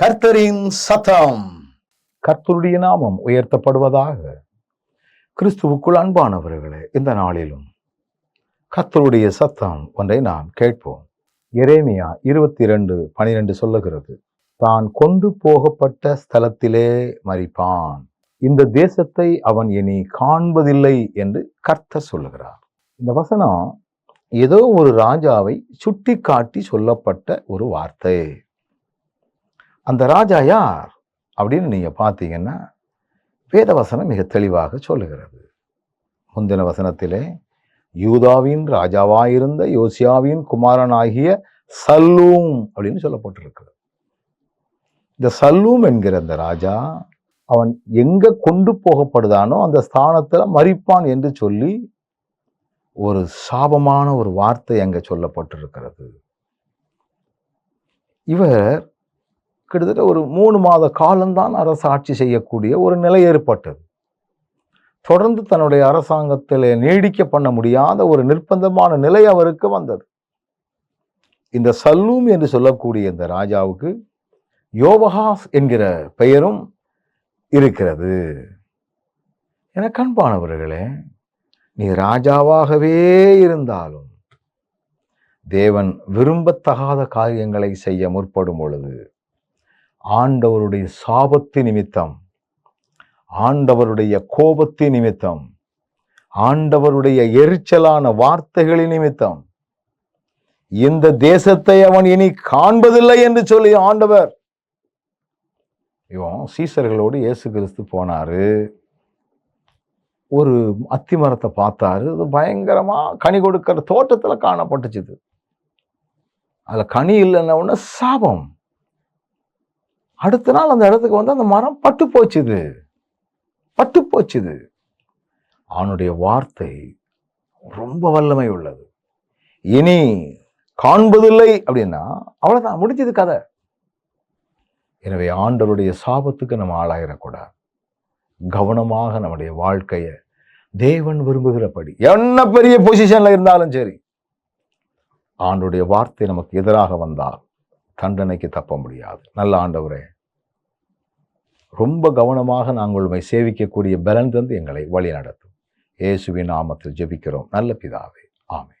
கர்த்தரின் சத்தம். கர்த்தருடைய நாமம் உயர்த்தப்படுவதாக. கிறிஸ்துவுக்குள் அன்பானவர்களே இந்த நாளிலும் கர்த்தருடைய சத்தம் ஒன்றை நாம் கேட்போம். எரேமியா இருபத்தி ரெண்டு பனிரெண்டு சொல்லுகிறது தான் கொண்டு போகப்பட்ட ஸ்தலத்திலே மறிப்பான் இந்த தேசத்தை அவன் இனி காண்பதில்லை என்று கர்த்தர் சொல்லுகிறார். இந்த வசனம் ஏதோ ஒரு ராஜாவை சுட்டி காட்டி சொல்லப்பட்ட ஒரு வார்த்தை. அந்த ராஜா யார் அப்படின்னு நீங்கள் பார்த்தீங்கன்னா வேத வசனம் மிக தெளிவாக சொல்லுகிறது. முந்தின வசனத்திலே யூதாவின் ராஜாவாயிருந்த யோசியாவின் குமாரனாகிய சல்லூம் அப்படின்னு சொல்லப்பட்டிருக்கிறது. இந்த சல்லூம் என்கிற அந்த ராஜா அவன் எங்க கொண்டு போகப்படுதானோ அந்த ஸ்தானத்தில் மறிப்பான் என்று சொல்லி ஒரு சாபமான ஒரு வார்த்தை அங்கே சொல்லப்பட்டிருக்கிறது. இவர் கிட்டத்தட்ட ஒரு மூணு மாத காலம்தான் ஆட்சி செய்யக்கூடிய ஒரு நிலை ஏற்பட்டது. தொடர்ந்து தன்னுடைய அரசாங்கத்தில் நீடிக்க பண்ண முடியாத ஒரு நிர்பந்தமான நிலை அவருக்கு வந்தது. இந்த சல்லூம் என்று சொல்லக்கூடிய இந்த ராஜாவுக்கு யோவஹாஸ் என்கிற பெயரும் இருக்கிறது. என கண்பானவர்களே நீ ராஜாவாகவே இருந்தாலும் தேவன் விரும்பத்தகாத காரியங்களை செய்ய முற்படும் பொழுது ஆண்டவருடைய சாபத்து நிமித்தம் ஆண்டவருடைய கோபத்து நிமித்தம் ஆண்டவருடைய எரிச்சலான வார்த்தைகளின் நிமித்தம். இந்த தேசத்தை அவன் இனி காண்பதில்லை என்று சொல்லி ஆண்டவர் இவன் சீசர்களோடு இயேசு கிறிஸ்து போனாரு. ஒரு அத்தி மரத்தை பார்த்தாரு. அது பயங்கரமா கனி கொடுக்கிற தோட்டத்தில் காணப்பட்டுச்சுது. அதில் கனி இல்லைன்ன உடனே சாபம். அடுத்த நாள் அந்த இடத்துக்கு வந்து அந்த மரம் பட்டு போச்சுது. பட்டு போச்சுது. அவனுடைய வார்த்தை ரொம்ப வல்லமை உள்ளது. இனி காண்பதில்லை அப்படின்னா அவ்வளோதான் முடிஞ்சது கதை. எனவே ஆண்டவருடைய சாபத்துக்கு நம்ம ஆளாயிடக்கூடாது கவனமாக நம்முடைய வாழ்க்கையை தேவன் விரும்புகிறபடி என்ன பெரிய பொசிஷனில் இருந்தாலும் சரி ஆண்டுடைய வார்த்தை நமக்கு எதிராக வந்தால் தண்டனைக்கு தப்ப முடியாது. நல்ல ஆண்டவரே ரொம்ப கவனமாக நாங்கள் உண்மை சேவிக்கக்கூடிய பலன் தந்து எங்களை வழி நடத்தும். இயேசுவின் நாமத்தில் ஜெபிக்கிறோம். நல்ல பிதாவே ஆமே